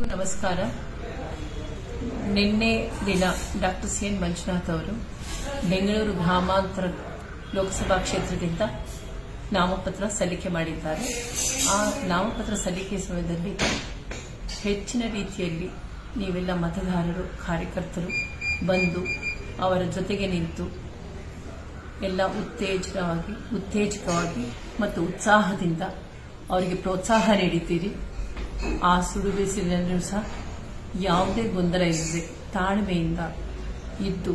ಎಲ್ರಿಗೂ ನಮಸ್ಕಾರ. ನಿನ್ನೆ ದಿನ ಡಾಕ್ಟರ್ ಸಿ ಎನ್ ಮಂಜುನಾಥ್ ಅವರು ಬೆಂಗಳೂರು ಗ್ರಾಮಾಂತರ ಲೋಕಸಭಾ ಕ್ಷೇತ್ರದಿಂದ ನಾಮಪತ್ರ ಸಲ್ಲಿಕೆ ಮಾಡಿದ್ದಾರೆ. ಆ ನಾಮಪತ್ರ ಸಲ್ಲಿಕೆ ಸಮಯದಲ್ಲಿ ಹೆಚ್ಚಿನ ರೀತಿಯಲ್ಲಿ ನೀವೆಲ್ಲ ಮತದಾರರು, ಕಾರ್ಯಕರ್ತರು ಬಂದು ಅವರ ಜೊತೆಗೆ ನಿಂತು ಎಲ್ಲ ಉತ್ತೇಜಕವಾಗಿ ಉತ್ತೇಜಕವಾಗಿ ಮತ್ತು ಉತ್ಸಾಹದಿಂದ ಅವರಿಗೆ ಪ್ರೋತ್ಸಾಹ ನೀಡಿದ್ದೀರಿ. ಆ ಸುಡು ಬಿಸಿಲಿನಲ್ಲೂ ಸಹ ಯಾವುದೇ ಗೊಂದಲ ಇಲ್ಲದೆ ತಾಳ್ಮೆಯಿಂದ ಇದ್ದು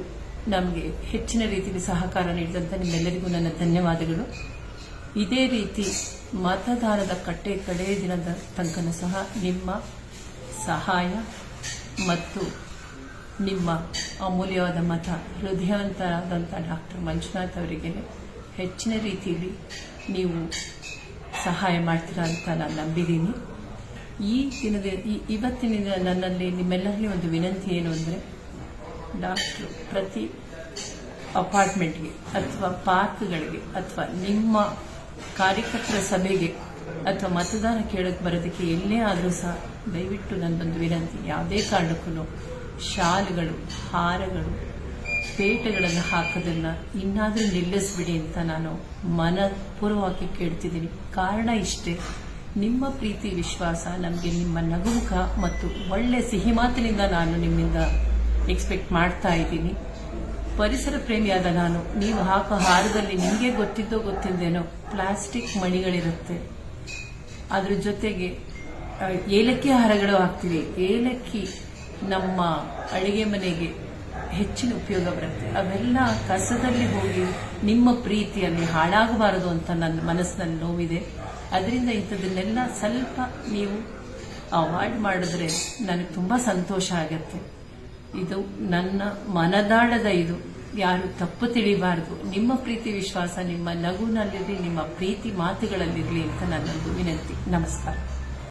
ನಮಗೆ ಹೆಚ್ಚಿನ ರೀತಿಯಲ್ಲಿ ಸಹಕಾರ ನೀಡಿದಂಥ ನಿಮ್ಮೆಲ್ಲರಿಗೂ ನನ್ನ ಧನ್ಯವಾದಗಳು. ಇದೇ ರೀತಿ ಮತದಾನದ ಕಟ್ಟೆ ಕಡೆಯ ದಿನದ ತನಕನೂ ಸಹ ನಿಮ್ಮ ಸಹಾಯ ಮತ್ತು ನಿಮ್ಮ ಅಮೂಲ್ಯವಾದ ಮತ ಹೃದಯವಂತರಾದಂಥ ಡಾಕ್ಟರ್ ಮಂಜುನಾಥ್ ಅವರಿಗೆ ಹೆಚ್ಚಿನ ರೀತಿಯಲ್ಲಿ ನೀವು ಸಹಾಯ ಮಾಡ್ತೀರಾ ಅಂತ ನಾನು ನಂಬಿದ್ದೀನಿ. ಈ ದಿನದ ಇವತ್ತಿನ ನನ್ನಲ್ಲಿ ನಿಮ್ಮೆಲ್ಲರಲ್ಲಿ ಒಂದು ವಿನಂತಿ ಏನು ಅಂದರೆ, ಡಾಕ್ಟ್ರು ಪ್ರತಿ ಅಪಾರ್ಟ್ಮೆಂಟ್ಗೆ ಅಥವಾ ಪಾರ್ಕ್ಗಳಿಗೆ ಅಥವಾ ನಿಮ್ಮ ಕಾರ್ಯಕರ್ತರ ಸಭೆಗೆ ಅಥವಾ ಮತದಾನ ಕೇಳಕ್ಕೆ ಬರೋದಕ್ಕೆ ಎಲ್ಲೇ ಆದರೂ ಸಹ ದಯವಿಟ್ಟು ನನ್ನದೊಂದು ವಿನಂತಿ. ಯಾವುದೇ ಕಾರಣಕ್ಕೂ ಶಾಲುಗಳು, ಹಾರಗಳು, ಪೇಟೆಗಳನ್ನು ಹಾಕೋದನ್ನು ಇನ್ನಾದರೂ ನಿಲ್ಲಿಸ್ಬಿಡಿ ಅಂತ ನಾನು ಮನಪೂರ್ವವಾಗಿ ಕೇಳ್ತಿದ್ದೀನಿ. ಕಾರಣ ಇಷ್ಟೇ. ನಿಮ್ಮ ಪ್ರೀತಿ, ವಿಶ್ವಾಸ, ನಮಗೆ ನಿಮ್ಮ ನಗುಮುಖ ಮತ್ತು ಒಳ್ಳೆ ಸಿಹಿ ಮಾತಿನಿಂದ ನಾನು ನಿಮ್ಮಿಂದ ಎಕ್ಸ್ಪೆಕ್ಟ್ ಮಾಡ್ತಾ ಇದ್ದೀನಿ. ಪರಿಸರ ಪ್ರೇಮಿಯಾದ ನಾನು, ನೀವು ಹಾಕೋ ಹಾರದಲ್ಲಿ ನಿಮಗೆ ಗೊತ್ತಿದ್ದೋ ಗೊತ್ತಿಲ್ಲದೇನೋ ಪ್ಲಾಸ್ಟಿಕ್ ಮಣಿಗಳಿರುತ್ತೆ. ಅದ್ರ ಜೊತೆಗೆ ಏಲಕ್ಕಿ ಹಾರಗಳು ಹಾಕ್ತೀವಿ. ಏಲಕ್ಕಿ ನಮ್ಮ ಅಡುಗೆ ಮನೆಗೆ ಹೆಚ್ಚಿನ ಉಪಯೋಗ ಬರುತ್ತೆ. ಅವೆಲ್ಲ ಕಸದಲ್ಲಿ ಹೋಗಿ ನಿಮ್ಮ ಪ್ರೀತಿಯಲ್ಲಿ ಹಾಳಾಗಬಾರದು ಅಂತ ನನ್ನ ಮನಸ್ಸಿನಲ್ಲಿ ನೋವಿದೆ. ಅದರಿಂದ ಇಂಥದನ್ನೆಲ್ಲ ಸ್ವಲ್ಪ ನೀವು ಅವಾಯ್ಡ್ ಮಾಡಿದ್ರೆ ನನಗೆ ತುಂಬ ಸಂತೋಷ ಆಗುತ್ತೆ. ಇದು ನನ್ನ ಮನದಾಳದ ಇದು. ಯಾರು ತಪ್ಪು ತಿಳಿಬಾರದು. ನಿಮ್ಮ ಪ್ರೀತಿ ವಿಶ್ವಾಸ, ನಿಮ್ಮ ನಗುನಲ್ಲಿರಲಿ ನಿಮ್ಮ ಪ್ರೀತಿ ಮಾತುಗಳಲ್ಲಿರಲಿ ಅಂತ ನನ್ನೊಂದು ವಿನಂತಿ. ನಮಸ್ಕಾರ.